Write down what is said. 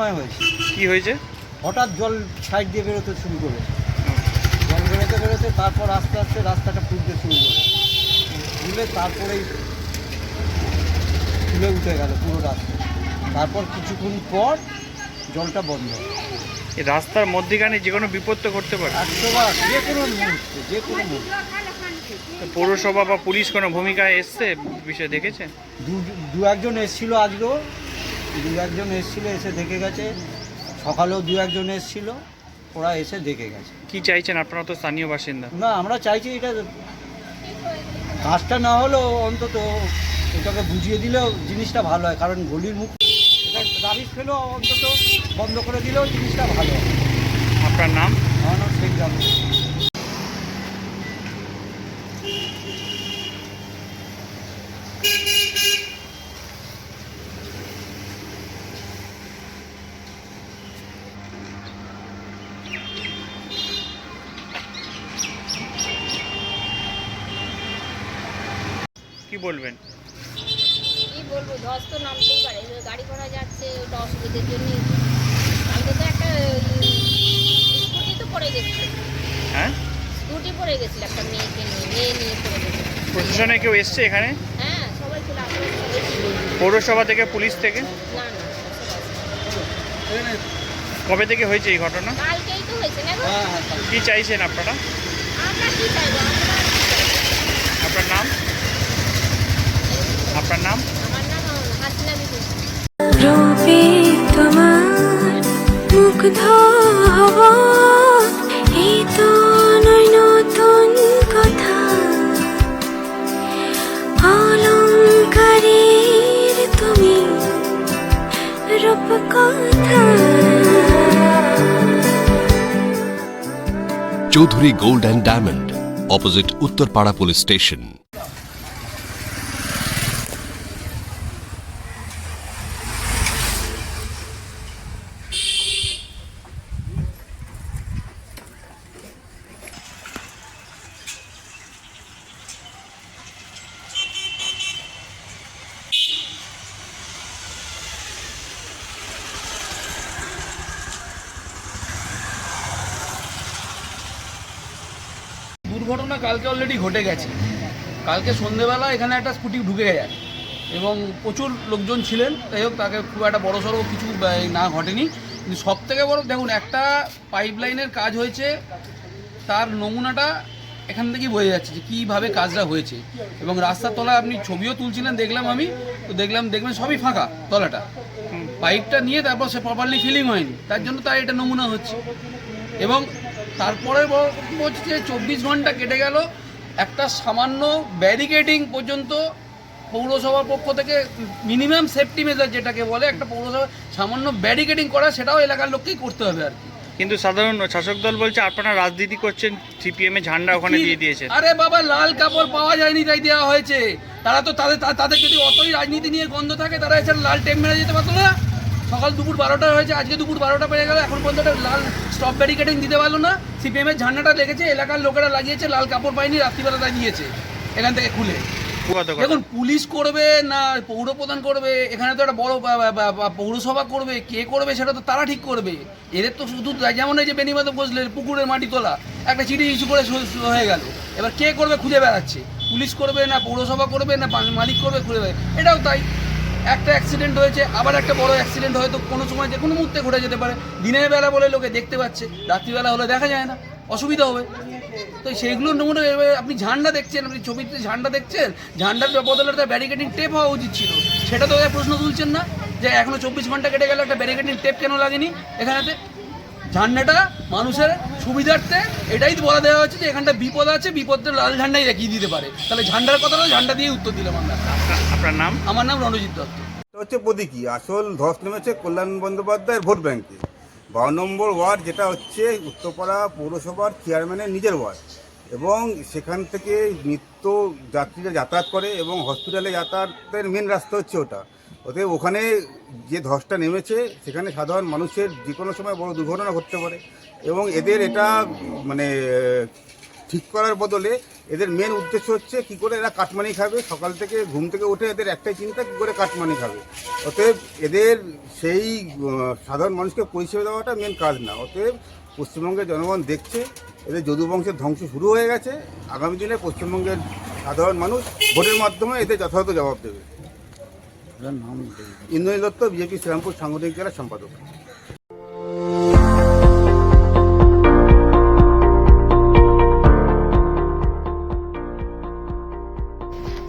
হয়েছে। কি হয়েছে? হঠাৎ জল সাইড দিয়ে বেরোতে শুরু করে জল বেরোতে বেরোতে তারপর আস্তে আস্তে রাস্তাটা ফুলতে শুরু করে ফুলে তারপরেই ফুলে উঠে গেল পুরো রাস্তা। তারপর কিছুক্ষণ পর জলটা বন্ধ। এই রাস্তার মধ্যেখানে যে কোনো বিপদ তো ঘটতে পারে। একশো যে কোনো মুহূর্তে যে কোনো মুহূর্তে। পৌরসভা বা পুলিশ কোনো ভূমিকায় এসছে বিষয়ে দেখেছে দু দু একজন এসেছিল আজকেও। দু একজন এসেছিল এসে দেখে গেছে। সকালেও দু একজন এসেছিল ওরা এসে দেখে গেছে। কি চাইছেন? আপনারা তো স্থানীয় বাসিন্দা। না আমরা চাইছি এটা কাজটা না হলেও অন্তত এটাকে বুঝিয়ে দিলেও জিনিসটা ভালো হয় কারণ গলির মুখ এটা রাবিশ ফেলেও অন্তত বন্ধ করে দিলেও জিনিসটা ভালো হয়। আপনার নাম? আমার নাম শেখ কি বলবেন? কি বলব ধস তো নামতেই পারে। গাড়ি ঘোড়া যাচ্ছে ওটা অসুবিধার জন্যই। কালকে তো একটা স্কুটি তো পড়ে গেছিল। হ্যাঁ? স্কুটি পড়ে গেছিল একটা মেয়েকে নিয়ে মেয়ে নিয়ে পড়ে গেছিল। প্রশাসনে কেউ এসছে এখানে? হ্যাঁ সবাই ছিল পৌরসভা থেকে পুলিশ থেকে? না না কবে থেকে হয়েছে এই ঘটনা? কালকেই তো হয়েছে। না কি চাইছেন আপনারা? আমরা কি চাইব? আপনার নাম? আপনার নাম? আমার নাম হাসিনা রূপে তোমার মুগ্ধ হব। এই তো নয় নতুন কথা। অলঙ্কারের তুমি রূপ কথা। Chowdhury gold and diamond opposite Uttarpara police station. দুর্ঘটনা কালকে অলরেডি ঘটে গেছে। কালকে সন্ধেবেলা এখানে একটা স্কুটি ঢুকে যায় এবং প্রচুর লোকজন ছিলেন যাই হোক তাকে খুব একটা বড় সড়ো কিছু না ঘটেনি। কিন্তু সব থেকে বড় দেখুন একটা পাইপলাইনের কাজ হয়েছে তার নমুনাটা এখান থেকেই বোঝা যাচ্ছে যে কীভাবে কাজটা হয়েছে। এবং রাস্তার তলায় আপনি ছবিও তুলছিলেন দেখলাম আমি তো দেখলাম দেখবেন সবই ফাঁকা তলাটা। পাইপটা নিয়ে তারপর সে প্রপারলি ফিলিং হয়নি। তার জন্য তার এটা নমুনা হচ্ছে। এবং তারপরে হচ্ছে যে চব্বিশ ঘণ্টা কেটে গেল। একটা সামান্য ব্যারিকেডিং পর্যন্ত পৌরসভার পক্ষ থেকে মিনিমাম সেফটি মেজার যেটাকে বলে একটা পৌরসভা সামান্য ব্যারিকেডিং করা সেটাও এলাকার লোককেই করতে হবে আর কি। কিন্তু সাধারণ শাসক দল বলছে আপনারা রাজনীতি করছেন সিপিএম এ ঝান্ডা ওখানে দিয়ে দিয়েছে। আরে বাবা লাল কাপড় পাওয়া যায়নি তাই দেওয়া হয়েছে। তারা তো তাদের তাদের যদি অতই রাজনীতি নিয়ে গন্ধ থাকে তারা এছাড়া লাল টেপ মেরে যেতে পারতো না। সকাল দুপুর বারোটা হয়েছে আজকে দুপুর বারোটা পেয়ে গেল এখন পর্যন্ত লাল স্টপ ব্যারিকেডিং দিতে পারল না। সিপিএম এর ঝান্ডাটা লেগেছে এলাকার লোকেরা লাগিয়েছে লাল কাপড় পায়নি রাত্রিবেলা লাগিয়েছে এখান থেকে খুলে। দেখুন পুলিশ করবে না পৌর প্রধান করবে এখানে তো একটা বড় পৌরসভা করবে কে করবে সেটা তো তারা ঠিক করবে। এদের তো শুধু যেমন এই যে বেনিমাদ বসলে পুকুরের মাটি তোলা একটা চিঠি ইস্যু করে হয়ে গেল। এবার কে করবে খুঁজে বেড়াচ্ছে? পুলিশ করবে না পৌরসভা করবে না মালিক করবে খুঁজে বেড়াবে এটাও তাই। একটা অ্যাক্সিডেন্ট হয়েছে, আবার একটা বড় অ্যাক্সিডেন্ট হয়তো কোনো সময় যে কোনো মুহূর্তে ঘটে যেতে পারে। দিনের বেলা বলে লোকে দেখতে পাচ্ছে, রাত্রিবেলা হলে দেখা যায় না, অসুবিধা হবে। তো সেইগুলো নমুনা আপনি ঝান্ডা দেখছেন, আপনি ছবিতে ঝান্ডা দেখছেন, ঝান্ডার বদলে একটা ব্যারিকেডিং টেপ হওয়া উচিত ছিল। সেটা তো প্রশ্ন তুলছেন না, যে এখনও চব্বিশ ঘণ্টা কেটে গেলে, একটা ব্যারিকেডিং টেপ কেন লাগেনি এখানেতে? ঝান্ডাটা মানুষের সুবিধার্থে এটাই তো বলা দেওয়া হয়েছে যে এখানটা বিপদ আছে বিপদের লাল ঝান্ডাই দেখিয়ে দিতে পারে। তাহলে ঝান্ডার কথাটা ঝান্ডা দিয়ে উত্তর দিলাম আমরা। আপনার- নাম? আমার নাম রণজিৎ দত্ত। এটা হচ্ছে প্রতীকী। আসল ধস নেমেছে কল্যাণ বন্দ্যোপাধ্যায়ের ভোট ব্যাংকে। বারো নম্বর ওয়ার্ড যেটা হচ্ছে উত্তরপাড়া পৌরসভার চেয়ারম্যানের নিজের ওয়ার্ড। এবং সেখান থেকে নিত্য যাত্রীরা যাতায়াত করে এবং হসপিটালে যাতায়াতের মেন রাস্তা হচ্ছে ওটা। অতএব ওখানে যে ধসটা নেমেছে, সেখানে সাধারণ মানুষের যে কোনো সময় বড় দুর্ঘটনা ঘটতে পারে এবং এদের এটা মানে ঠিক করার বদলে এদের মেন উদ্দেশ্য হচ্ছে কি করে এরা কাটমানি খাবে। সকাল থেকে ঘুম থেকে উঠে এদের একটাই চিন্তা কি করে কাটমানি খাবে। অতএব এদের সেই সাধারণ মানুষকে পরিষেবা দেওয়াটা মেন কাজ না। অতএব পশ্চিমবঙ্গের জনগণ দেখছে এদের যদু বংশের ধ্বংস শুরু হয়ে গেছে। আগামী দিনে পশ্চিমবঙ্গের সাধারণ মানুষ ভোটের মাধ্যমে এদের যথাযথ জবাব দেবে। ইন্দ্রনীল দত্ত বিজেপি শ্রীরামপুর সাংগঠনিক জেলার সম্পাদক।